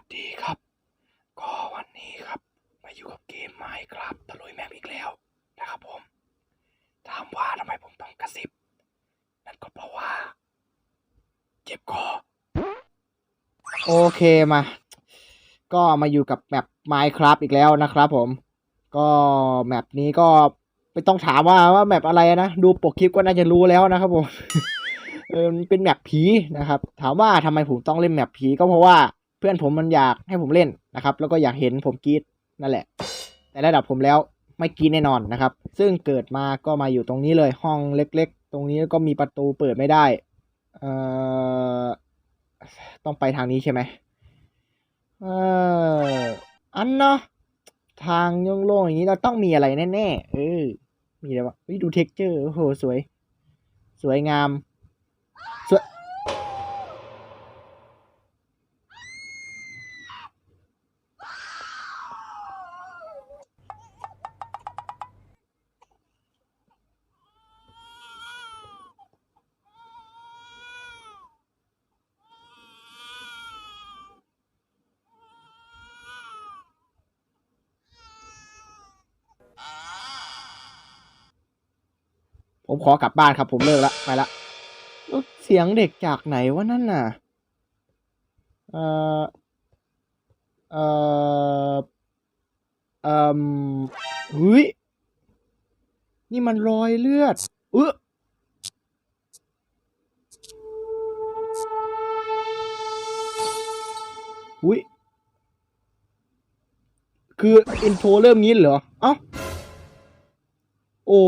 สดีครับ ก็วันนี้ครับ มาอยู่กับเกมไมค์ครับตะลุยแมปอีกแล้วนะครับผม ถามว่าทำไมผมต้องกระซิบ นั่นก็เพราะว่า เจ็บคอ โอเคมา ก็มาอยู่กับแมป Minecraft อีกแล้วนะครับผม ก็แมปนี้ก็ไม่ต้องถามว่าว่าแมปอะไรนะ ดูปกคลิปก็น่าจะรู้แล้วนะครับผมเออเป็นแมปผีนะครับ ถามว่าทำไมผมต้องเล่นแมปผีก็เพราะว่า เพื่อนผมมันอยากให้ผมเล่นนะครับ แล้วก็อยากเห็นผมกรีดนั่นแหละ แต่ระดับผมแล้วไม่กรีดแน่นอนนะครับ ซึ่งเกิดมาก็มาอยู่ตรงนี้เลยห้องเล็ก ๆ ตรงนี้ก็มีประตูเปิดไม่ได้เอ่อต้องไปทางนี้ใช่ไหมเอออันเนาะทางโล่งๆอย่างนี้เราต้องมีอะไรแน่ๆเออ มีอะไรวะดูเท็กเจอร์โอ้โหสวย สวยงามสวย ผมขอกลับบ้านครับ ผมเลิกละไปละแล้วเสียงเด็กจากไหนวะนั่นน่ะ เอ่อ เอ่อ เอ่มเฮ้ย นี่มันรอยเลือดเอออุ้ย คืออินโทรเริ่มงี้เหรอ เอ้า โอ้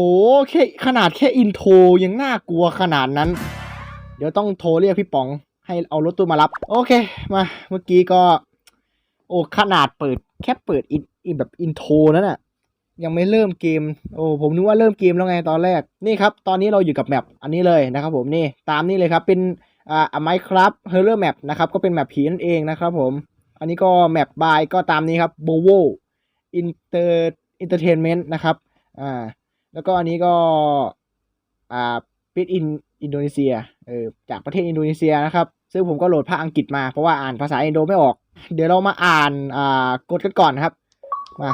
แค่ขนาดแค่อินโทรยังน่ากลัวขนาดนั้น เดี๋ยวต้องโทรเรียกพี่ป๋องให้เอารถตู้มารับ โอเคมาเมื่อกี้ก็ โอ้ขนาดเปิดแค่เปิดอินแบบอินโทรนั่นน่ะยังไม่เริ่มเกม โอ้ผมนึกว่าเริ่มเกมแล้วไงตอนแรก นี่ครับ ตอนนี้เราอยู่กับแมปอันนี้เลยนะครับผมนี่ตามนี้เลยครับเป็นอ่าไมค์ครับเฮอร์เรอร์แมปนะครับก็เป็นแมปผีนั่นเองนะครับผม อันนี้ก็แมปบายก็ตามนี้ครับโบโวอินเตอร์อินเตอร์เทนเมนต์นะครับอ่า แล้วก็อันนี้ก็อ่าปิดอินอินโดนีเซียเออจากประเทศอินโดนีเซียนะครับ ซึ่งผมก็โหลดภาคอังกฤษมาเพราะว่าอ่านภาษาอินโดไม่ออก เดี๋ยวเรามาอ่านอ่ากฎกันก่อนนะครับมา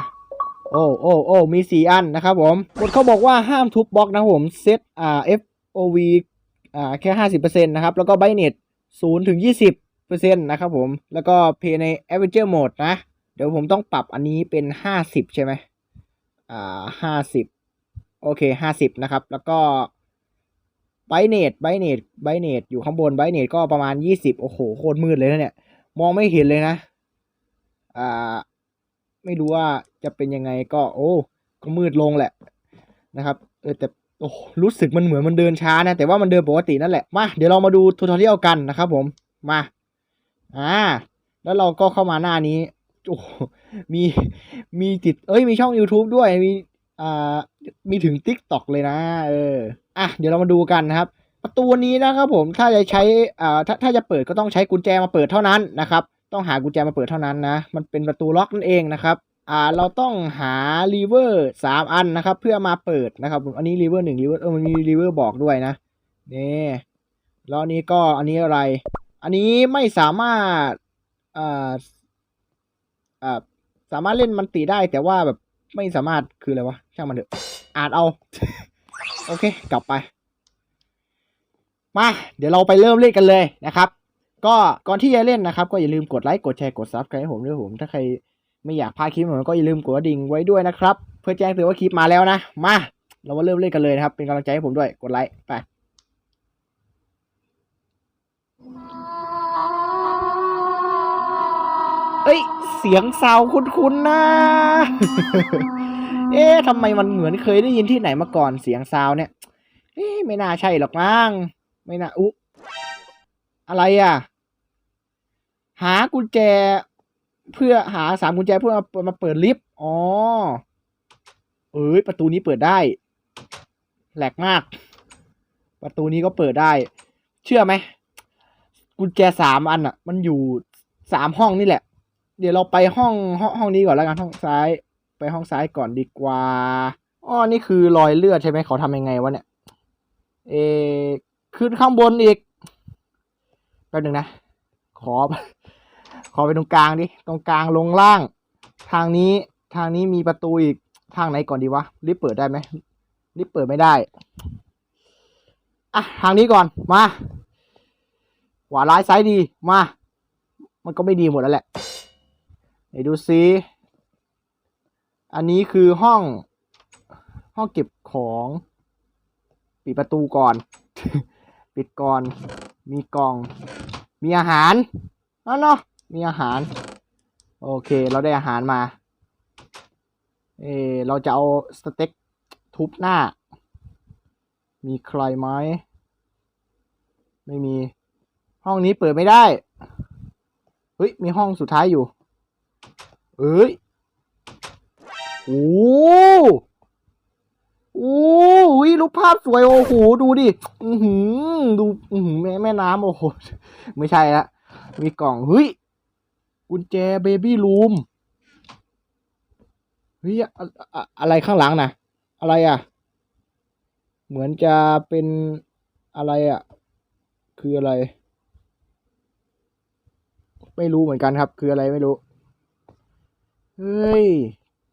โอ้โอ้โอ้มีสี่อันนะครับผมกฎเขาบอกว่าห้ามทุบบล็อกนะผมเซตอ่า FOV อ่าแค่ห้าสิบเปอร์เซ็นต์นะครับ แล้วก็ไบเน็ตศูนย์ถึงยี่สิบเปอร์เซ็นต์นะครับผม แล้วก็เพย์ใน Adventure Mode นะ เดี๋ยวผมต้องปรับอันนี้เป็นห้าสิบใช่ไหมอ่าห้าสิบ โอเคห้าสิบนะครับ แล้วก็ไบเนตไบเนตไบเนตอยู่ข้างบนไบเนตก็ประมาณยี่สิบโอ้โหโคตรมืดเลยนะเนี่ย มองไม่เห็นเลยนะ อ่า ไม่รู้ว่าจะเป็นยังไงก็ โอ้ ก็มืดลงแหละนะครับ เออแต่โอ้รู้สึกมันเหมือนมันเดินช้านะ แต่ว่ามันเดินปกตินั่นแหละ มา เดี๋ยวเรามาดูทูทอเรียลกันนะครับผม มา อ่า แล้วเราก็เข้ามาหน้านี้ โอ้ มี มีติด เอ้ย มีช่อง YouTube ด้วย มี อ่ามีถึง t ิ k t o k เลยนะ เอออะเดี๋ยวเรามาดูกันนะครับ ประตูนี้นะครับผมถ้าจะใช้อ่าถ้าถ้าจะเปิดก็ต้องใช้กุญแจมาเปิดเท่านั้นนะครับ ต้องหากุญแจมาเปิดเท่านั้นนะ มันเป็นประตูล็อกนั่นเองนะครับอ่าเราต้องหาลีเวอร์สามอันนะครับ เพื่อมาเปิดนะครับอันนี้ลีเวอร์หนึ่งลีเวอร์เออมันมีลีเวอร์บอกด้วยนะนี่แล้วนนี้ก็อันนี้อะไร อันนี้ไม่สามารถอ่าอ่าสามารถเล่นมันตีได้แต่ว่าแบบ ไม่สามารถคืออะไรวะช่างมันเถอะอ่านเอา โอเค กลับไป มา เดี๋ยวเราไปเริ่มเล่นกันเลยนะครับ ก็ก่อนที่จะเล่นนะครับ ก็อย่าลืมกดไลค์กดแชร์กดซับสไครต์ให้ผมด้วยผม ถ้าใครไม่อยากพลาดคลิปผมก็อย่าลืมกดกระดิ่งไว้ด้วยนะครับ เพื่อแจ้งเตือนว่าคลิปมาแล้วนะมาเรามาเริ่มเล่นกันเลยนะครับ เป็นกำลังใจให้ผมด้วยกดไลค์ไป อ้ย เสียงซาวคุ้นๆนะ เอ๊ะทำไมมันเหมือนเคยได้ยินที่ไหนมาก่อนเสียงซาวเนี่ย เอ๊ะไม่น่าใช่หรอกมั้งไม่น่าอุ๊อะไรอะ หากุญแจ เพื่อหาสามกุญแจเพื่อมามาเปิดลิฟต์อ๋อเอ้ยประตูนี้เปิดได้แหลกมาก ประตูนี้ก็เปิดได้ เชื่อไหมกุญแจสามอันอะ มันอยู่สามห้องนี่แหละ เดี๋ยวเราไปห้องห้องห้องนี้ก่อนแล้วกันห้องซ้าย ไปห้องซ้ายก่อนดีกว่าอ๋อนี่คือรอยเลือดใช่ไหมเขาทำยังไงวะเนี่ย เอขึ้นข้างบนอีกแป๊บหนึ่งนะ ขอ ขอไปตรงกลางดิ ตรงกลางลงล่าง ทางนี้ ทางนี้มีประตูอีก ทางไหนก่อนดีวะ รีบเปิดได้ไหมรีบเปิดไม่ได้ อะ ทางนี้ก่อน มาขวาร้ายซ้ายดี มา มันก็ไม่ดีหมดแล้วแหละ ไหนดูซิอันนี้คือห้องห้องเก็บของปิดประตูก่อน ปิดก่อน มีกล่อง มีอาหารนั่นเนาะมีอาหาร โอเค เราได้อาหารมา เออเราจะเอาสเต็กทุบหน้า มีใครไหมไม่มี ห้องนี้เปิดไม่ได้ เฮ้ย มีห้องสุดท้ายอยู่ เอ้ยโอ้โอ้หรูปภาพสวยโอ้โหดูดิอือหือดูอือหือแม่แม่น้ำโอ้โหไม่ใช่ละมีกล่องเฮ้ยกุญแจเบบี้รูมเฮ้ยอะอะอะไรข้างหลังนะอะไรอะ เหมือนจะเป็นอะไรอะ คืออะไร ไม่รู้เหมือนกันครับ คืออะไรไม่รู้ เฮ้ย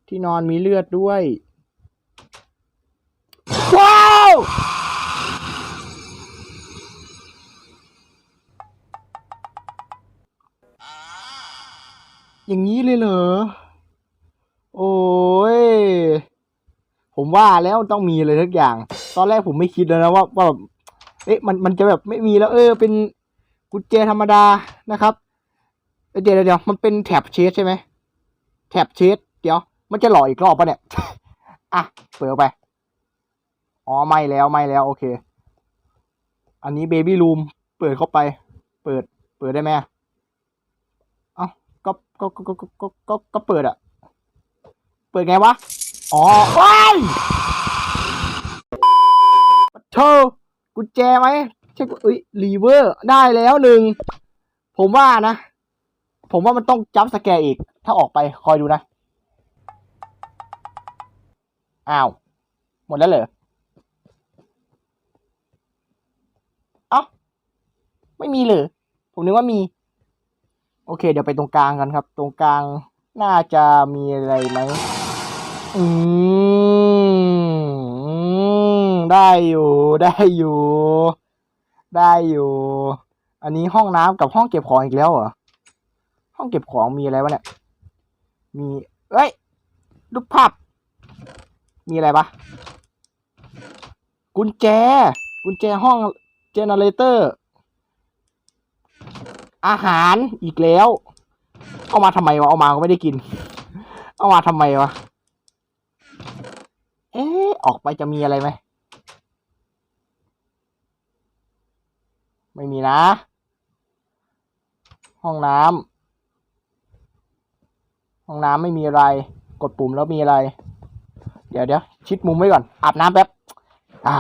ที่นอนมีเลือดด้วย ว้าว อย่างนี้เลยเหรอ โอ้ย ผมว่าแล้วต้องมีเลยทุกอย่าง ตอนแรกผมไม่คิดเลยนะว่าว่าแบบเอ๊ะมันมันจะแบบไม่มีแล้ว เออ เป็นกุญแจธรรมดานะครับเอ้ยเดี๋ยวเดี๋ยวเดี๋ยวมันเป็นแท็บเชสใช่ไหม แท็บเชสเดี๋ยว มันจะหล่ออีกรอบปะเนี่ย อะ เปิดไป อ๋อ ไม่แล้ว ไม่แล้ว โอเค อันนี้เบบี้รูม เปิดเข้าไป เปิด เปิดได้ไหมเอ้าก็ ก็ ก็ ก็ ก็ ก็ ก็ เปิดอะเปิดไงวะ อ๋อว้ายเธอกุญแจไหมใช่กุเอ้ยรีเวอร์ ได้แล้วหนึ่ง ผมว่านะ ผมว่ามันต้องจับสแกร์อีก ถ้าออกไปคอยดูนะ อ้าว หมดแล้วเหรอเอ้าไม่มีเลยผมนึกว่ามี โอเค เดี๋ยวไปตรงกลางกันครับ ตรงกลางน่าจะมีอะไรไหมอืมได้อยู่ได้อยู่ ได้อยู่ อันนี้ห้องน้ำกับห้องเก็บของอีกแล้วเหรอ ห้องเก็บของมีอะไรวะเนี่ย มีเอ้ยรูปภาพ มีอะไรปะกุญแจ กุญแจห้องเจเนเรเตอร์ อาหารอีกแล้ว เอามาทำไมวะ เอามาก็ไม่ได้กิน เอามาทำไมวะ เอ๊ะออกไปจะมีอะไรไหม ไม่มีนะ ห้องน้ำ ห้องน้ำไม่มีอะไร กดปุ่มแล้วมีอะไร เดี๋ยวเดี๋ยวชิดมุมไว้ก่อน อาบน้ำแป๊บ อ่า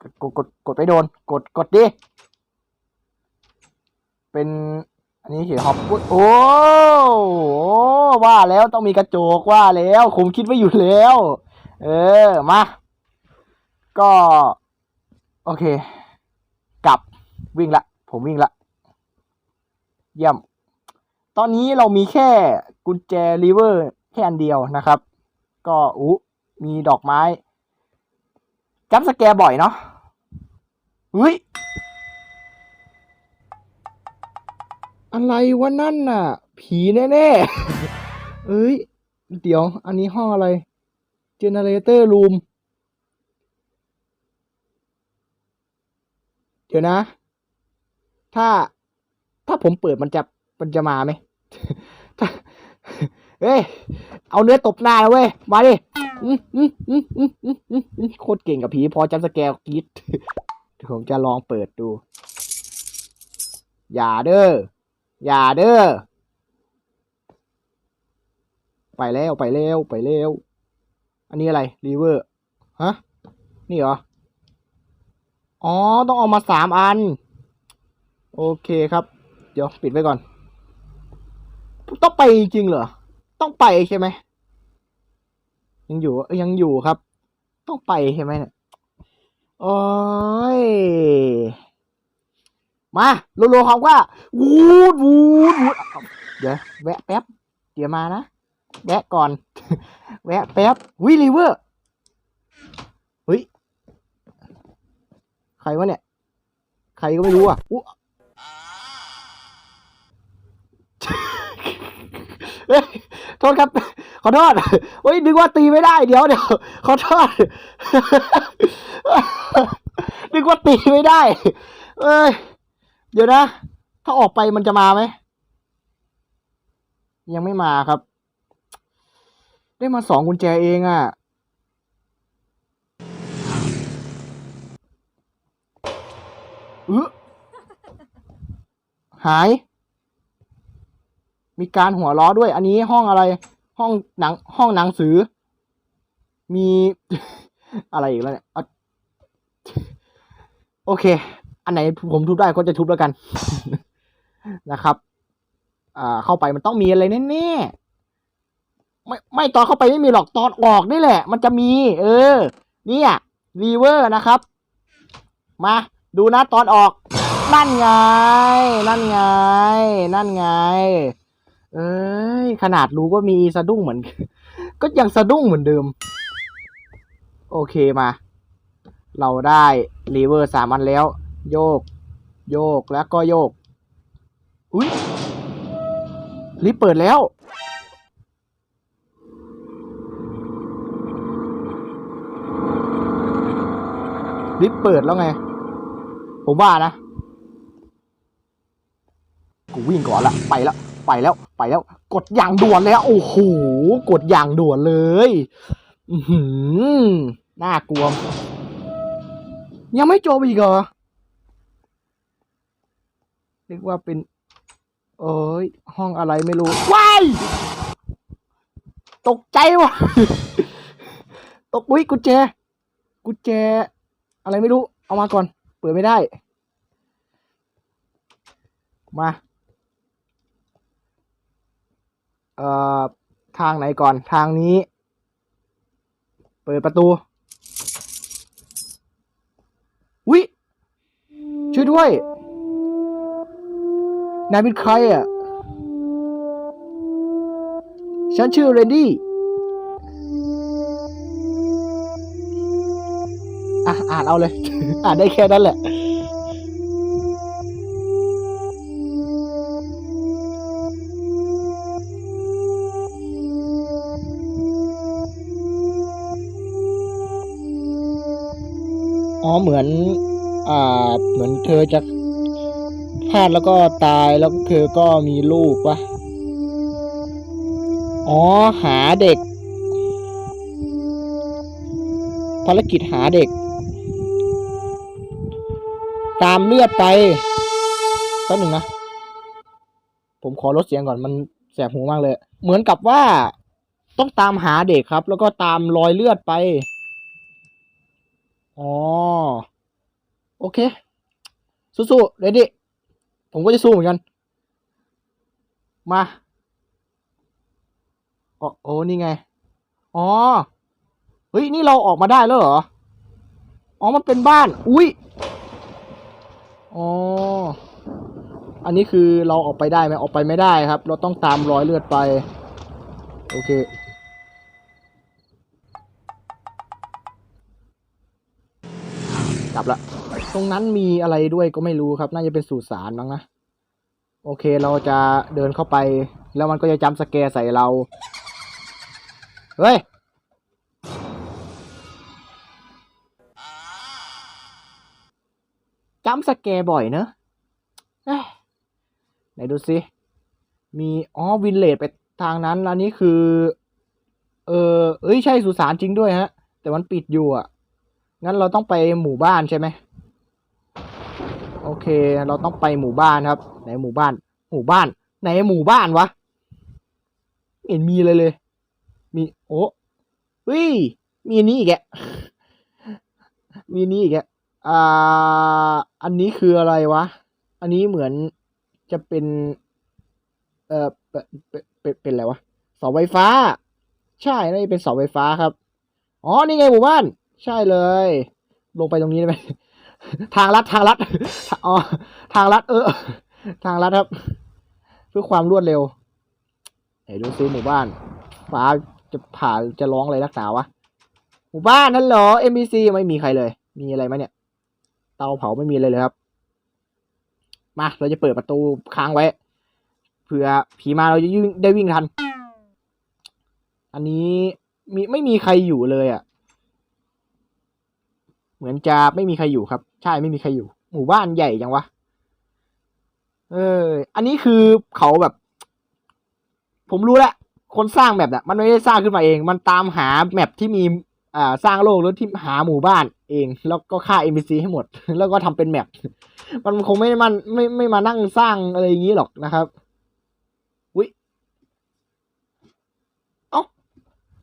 กดกดกดกดไปโดน กดกดดิ เป็น อันนี้เขียนฮอปปุ๊บโอ้ว่าแล้วต้องมีกระจกว่าแล้วผมคิดไว้อยู่แล้ว เออ มา ก็ โอเค กลับวิ่งละ ผมวิ่งละ เยี่ยม ตอนนี้เรามีแค่กุญแจรีเวอร์แค่อันเดียวนะครับ ก็อู้มีดอกไม้จับสแกร์บ่อยเนาะเฮ้ยอะไรวะนั่นน่ะ ผีแน่ๆ เอ้ย เดี๋ยว อันนี้ห้องอะไร Generator Room เดี๋ยวนะ ถ้า ถ้าผมเปิดมันจะ มันจะมาไหม เฮ้ย เอาเนื้อตบหน้าเว้ย มาดิโคตรเก่งกับผีพอจำสแกลกรีดผมจะลองเปิดดู อย่าเด้อ อย่าเด้อ ไปแล้วไปแล้วไปแล้ว อันนี้อะไรรีเวอร์ ฮะ นี่เหรอ อ๋อ ต้องเอามาสามอัน โอเคครับ เดี๋ยวปิดไว้ก่อน ต้องไปจริงเหรอ ต้องไปใช่ไหม ยังอยู่ยังอยู่ครับ ต้องไปใช่ไหมเนี่ย โอ้ย มาโลโลคำว่าวูดวูดวูดเดี๋ยวแวะแป๊บ เดี๋ยวมานะ แวะก่อน แวะแป๊บวิลิเวอร์เฮ้ย ใครวะเนี่ย ใครก็ไม่รู้อะอู้ โทษครับ ขอโทษเฮ้ยนึกว่าตีไม่ได้เดี๋ยวเดี๋ยวขอโทษนึกว่าตีไม่ได้ เอ้ย เดี๋ยวนะ ถ้าออกไปมันจะมาไหม ยังไม่มาครับ ได้มาสองกุญแจเองอะ่ะเออหาย มีการหัวล้อด้วย อันนี้ห้องอะไร ห้องหนัง ห้องหนังสือ มีอะไรอีกแล้วเนี่ยโอเค อันไหนผมทุบได้ก็จะทุบแล้วกันนะครับ อ่า เข้าไปมันต้องมีอะไรแน่ๆไม่ไม่ตอนเข้าไปไม่มีหรอกตอนออกนี่แหละ มันจะมี เออ เนี่ยรีเวอร์นะครับ มาดูนะตอนออก นั่นไง นั่นไง นั่นไง เอ้ย ขนาดรู้ว่ามีสะดุ้งเหมือน ก็ยังสะดุ้งเหมือนเดิม โอเคมา เราได้รีเวอร์สามอันแล้ว โยก โยกแล้วก็โยก อุ้ยลิฟต์เปิดแล้ว ลิฟต์เปิดแล้วไง ผมว่านะ กูวิ่งก่อนละ ไปแล้ว ไปแล้วไปแล้ว กดอย่างด่วนเลยอะโอ้โหกดอย่างด่วนเลยอือหือน่ากลัว ยังไม่จบอีกเหรอนึกว่าเป็น เอ้ย ห้องอะไรไม่รู้ว้ายตกใจว่ะตกอุ้ยกุญแจ กุญแจ อะไรไม่รู้ เอามาก่อน เปิดไม่ได้ มา เอ่อทางไหนก่อนทางนี้ เปิดประตูวิช่วยด้วยนายเป็นใครอะ ฉันชื่อเรนดี้อะอ่านเอาเลย อ่านได้แค่นั้นแหละ เหมือน อ่า เหมือนเธอจะพลาดแล้วก็ตายแล้วเธอก็มีลูกปะอ๋อ หาเด็ก ภารกิจหาเด็ก ตามเลือดไปแป๊บหนึ่งนะ ผมขอลดเสียงก่อนมันแสบหูมากเลย เหมือนกับว่าต้องตามหาเด็กครับ แล้วก็ตามรอยเลือดไป อ๋อ โอเค สู้ๆเรดี้ผมก็จะสู้เหมือนกัน มาโอ๋อโอ้นี่ไง อ๋อ เฮ้ย นี่เราออกมาได้แล้วเหรอ อ๋อ มันเป็นบ้าน อุ้ย อ๋อ อันนี้คือเราออกไปได้ไหมออกไปไม่ได้ครับ เราต้องตามรอยเลือดไป โอเค ลับละ ตรงนั้นมีอะไรด้วยก็ไม่รู้ครับ น่าจะเป็นสุสานมั้งนะ โอเคเราจะเดินเข้าไป แล้วมันก็จะจำสแกใส่เรา เฮ้ย จำสแกบ่อยเนอะไหนดูสิ มีอ๋อวินเลดไปทางนั้น อันนี้คือ เออเอ้ย ใช่สุสานจริงด้วยฮะ แต่มันปิดอยู่อะ งั้นเราต้องไปหมู่บ้านใช่ไหมโอเค เราต้องไปหมู่บ้านครับไหนหมู่บ้าน หมู่บ้านไหนหมู่บ้านวะเห็นมีเลยเลย มีโอ้เฮ้ยมีอันนี้อีกแกมีนี้อีกแกอ่าอันนี้คืออะไรวะ อันนี้เหมือนจะเป็น เอ่อเป็นเป็นเป็นอะไรวะเสาไฟฟ้า ใช่นี่เป็นเสาไฟฟ้าครับ อ๋อ นี่ไงหมู่บ้าน ใช่เลย ลงไปตรงนี้ได้ไหมทางลัดทางลัดอ๋อทางลัดเออ ทางลัดครับ เพื่อความรวดเร็วไหนดูซิหมู่บ้านฟ้าจะผ่าจะร้องอะไรนักหนาวะหมู่บ้านนั่นเหรอ MBC ไม่มีใครเลย มีอะไรไหมเนี่ย เตาเผาไม่มีเลยเลยครับ มาเราจะเปิดประตูค้างไว้เผื่อผีมาเราจะยิ่งได้วิ่งทัน อันนี้มีไม่มีใครอยู่เลยอะ่ะ เหมือนจะไม่มีใครอยู่ครับ ใช่ไม่มีใครอยู่ หมู่บ้านใหญ่จังวะ เออ อันนี้คือเขาแบบ ผมรู้แล้วคนสร้างแมปน่ะ มันไม่ได้สร้างขึ้นมาเอง มันตามหาแมปที่มีอ่าสร้างโลกแล้วที่หาหมู่บ้านเอง แล้วก็ฆ่า NPC ให้หมด แล้วก็ทำเป็นแมปมันคงไม่มันไม่ไม่มานั่งสร้างอะไรอย่างนี้หรอกนะครับอุ้ยเอ้า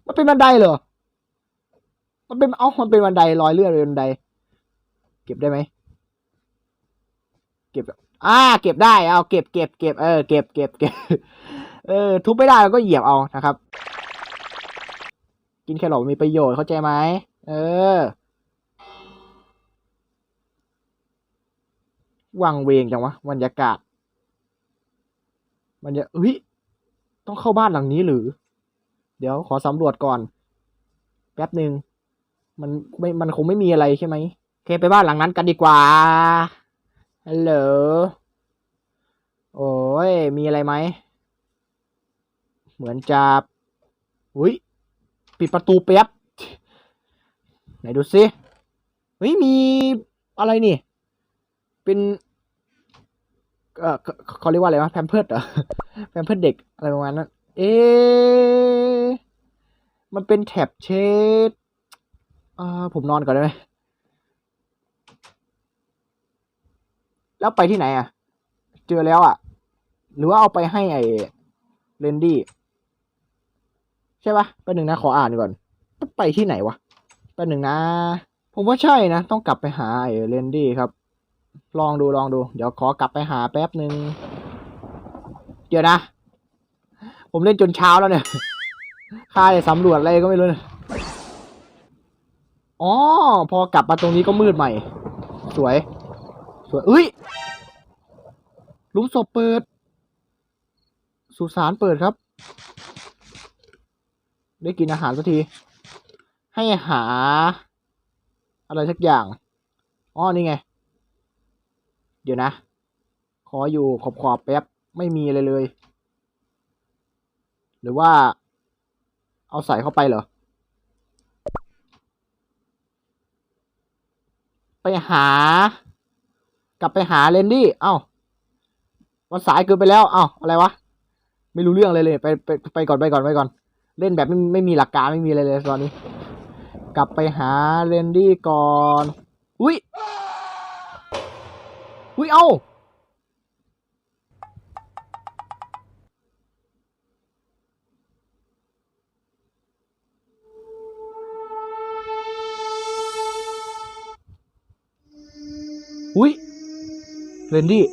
มันเป็นบันไดเหรอ มันเป็นเอ้ามันเป็นบันไดลอยเลื่อนเป็นบันได เก็บได้ไหมเก็บอ่า เก็บได้ เอาเก็บเก็บเก็บเออเก็บเก็บเก็บเออ ทุบไม่ได้เราก็เหยียบเอานะครับ กินแครอทมีประโยชน์เข้าใจไหมเออวังเวงจังวะบรรยากาศมันจะเฮ้ยต้องเข้าบ้านหลังนี้หรือ เดี๋ยวขอสำรวจก่อน แป๊บหนึ่ง มันไม่มันคงไม่มีอะไรใช่ไหมโอเคไปบ้านหลังนั้นกันดีกว่าฮัลโหลโอ้ยมีอะไรไหม เหมือนจะอุ้ยปิดประตูแป๊บไหนดูซิเฮ้ยมีอะไรนี่ เป็นเออเขาเรียกว่าอะไรวะแพมเพิร์ดเหรอแพมเพิร์ดเด็กอะไรประมาณนั้น เอ๊ะมันเป็นแท็บเชด อ่าผมนอนก่อนได้ไหมแล้วไปที่ไหนอะ เจอแล้วอะ หรือว่าเอาไปให้ไอ้เรนดี้ใช่ปะแป๊บหนึ่งนะขออ่านก่อน ไปที่ไหนวะแป๊บหนึ่งนะ ผมว่าใช่นะ ต้องกลับไปหาไอ้เรนดี้ครับ ลองดูลองดู เดี๋ยวขอกลับไปหาแป๊บหนึ่งเดี๋ยวนะ ผมเล่นจนเช้าแล้วเนี่ยค่าจะสำรวจอะไรก็ไม่รู้เนี่ย อ๋อ พอกลับมาตรงนี้ก็มืดใหม่ สวย สวยเอ้ยลุมศพเปิด สุสานเปิดครับ ได้กินอาหารสักที ให้หา อะไรสักอย่าง อ๋อ นี่ไง เดี๋ยวนะ ขออยู่ขอบขอบแป๊บ ไม่มีอะไรเลย หรือว่า เอาใส่เข้าไปเหรอ ไปหา กลับไปหาเรนดี้เอ้ามันสายเกินไปแล้วเอ้าอะไรวะไม่รู้เรื่องเลยเลย ไปไปไปก่อนไปก่อนไปก่อน เล่นแบบไม่ไม่มีหลักการไม่มีอะไรเลยตอนนี้ กลับไปหาเรนดี้ก่อน อุ้ยอุ้ยเอ้า อุ้ยเรนดี้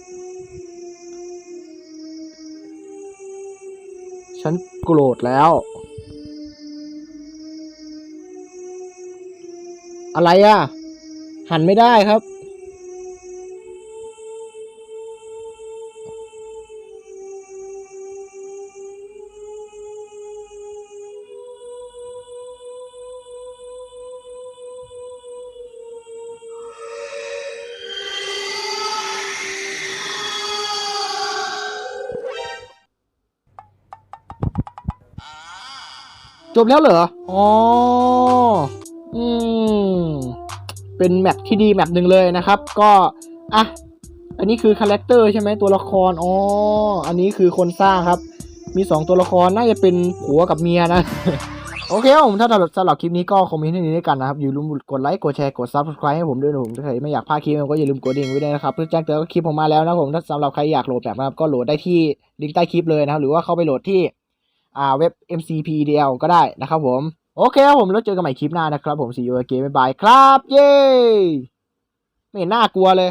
ฉันโกรธแล้ว อะไรอะ หันไม่ได้ครับ บแล้วเหรอ อ๋อ อืม เป็นแมปที่ดีแมปหนึ่งเลยนะครับ ก็ อะ อันนี้คือคาแรคเตอร์ใช่ไหมตัวละคร อ๋อ อันนี้คือคนสร้างครับ มีสองตัวละครน่าจะเป็นผัวกับเมียนะ โอเคครับผมถ้าสำหรับสำหรับคลิปนี้ก็คอมเมนต์ให้นี้ด้วยกันนะครับ อย่าลืมกดไลค์ กดแชร์ กด subscribe ให้ผมด้วยนะผมถ้าใครไม่อยากพลาดคลิปก็อย่าลืมกดดิ่งไว้ด้วยนะครับ เพื่อแจ้งเตือนว่าคลิปผมมาแล้วนะผม ถ้าสำหรับใครอยากโหลดแบบนะครับก็โหลดได้ที่ลิงก์ใต้คลิปเลยนะครับ หรือว่าเข้าไปโหลดที่ อ่าเว็บ MCPDL ก็ได้นะครับผม โอเคครับผมแล้วเจอกันใหม่คลิปหน้านะครับผม see you again บ๊ายบายครับ เย้ไม่เห็นน่ากลัวเลย